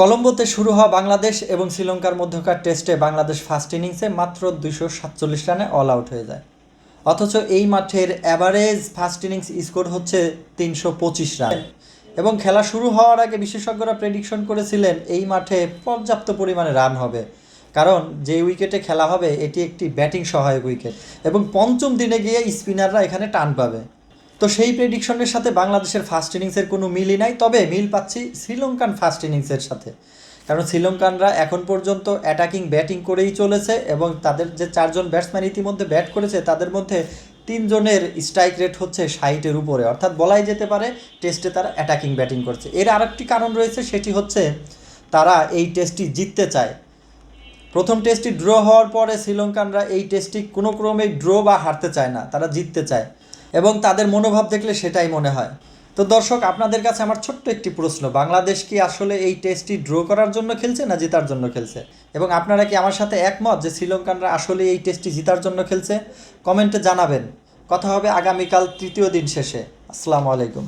কলম্বোতে শুরু হওয়া বাংলাদেশ এবং শ্রীলঙ্কার মধ্যকার টেস্টে বাংলাদেশ ফার্স্ট ইনিংসে মাত্র দুইশো সাতচল্লিশ রানে অল আউট হয়ে যায়। অথচ এই মাঠের অ্যাভারেজ ফার্স্ট ইনিংস স্কোর হচ্ছে তিনশো পঁচিশ রান। এবং খেলা শুরু হওয়ার আগে বিশেষজ্ঞরা প্রেডিকশন করেছিলেন এই মাঠে পর্যাপ্ত পরিমাণে রান হবে। কারণ যে উইকেটে খেলা হবে, এটি একটি ব্যাটিং সহায়ক উইকেট। এবং পঞ্চম দিনে গিয়ে স্পিনাররা এখানে টান পাবে। তো সেই প্রেডিকশনের সাথে বাংলাদেশের ফার্স্ট ইনিংসের কোনো মিলই নাই, তবে মিল পাচ্ছি শ্রীলঙ্কান ফার্স্ট ইনিংসের সাথে। কারণ শ্রীলঙ্কানরা এখন পর্যন্ত অ্যাটাকিং ব্যাটিং করেই চলেছে এবং তাদের যে চারজন ব্যাটসম্যান ইতিমধ্যে ব্যাট করেছে, তাদের মধ্যে তিনজনের স্ট্রাইক রেট হচ্ছে ষাটের উপরে। অর্থাৎ বলাই যেতে পারে টেস্টে তারা অ্যাটাকিং ব্যাটিং করছে। এর আরেকটি কারণ রয়েছে, সেটি হচ্ছে তারা এই টেস্টটি জিততে চায়। প্রথম টেস্টটি ড্র হওয়ার পরে শ্রীলঙ্কানরা এই টেস্টটি কোনো ক্রমেই ড্র বা হারতে চায় না, তারা জিততে চায় এবং তাদের মনোভাব দেখলে সেটাই মনে হয়। তো দর্শক, আপনাদের কাছে আমার ছোট্ট একটি প্রশ্ন, বাংলাদেশ কি আসলে এই টেস্টটি ড্র করার জন্য খেলছে না জেতার জন্য খেলছে? এবং আপনারা কি আমার সাথে একমত যে শ্রীলঙ্কানরা আসলে এই টেস্টটি জেতার জন্য খেলছে? কমেন্টে জানাবেন। কথা হবে আগামীকাল তৃতীয় দিন শেষে। আসসালামু আলাইকুম।